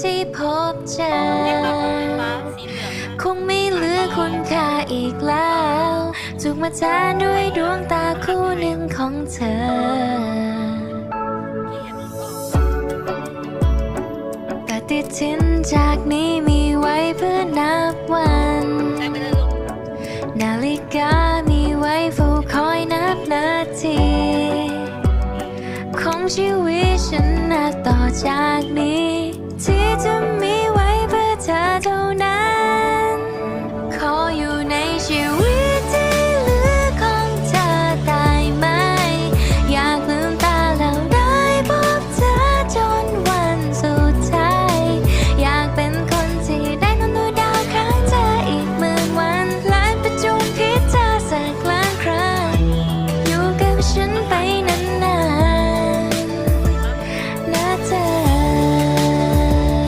ที่พบเจอฟ้าสีเหลืองคงไม่เหลือคุณค่าอีกแล้วถูกมาแทนด้วยดวงตาคู่หนึ่งของเธอ ปฏิทินจากนี้มีไว้เพื่อนับวันใช้ไปเลยลูกนาฬิกามีไว้เฝ้าคอยนับนาที ของชีวิตฉันนับต่อจากนี้ ที่จ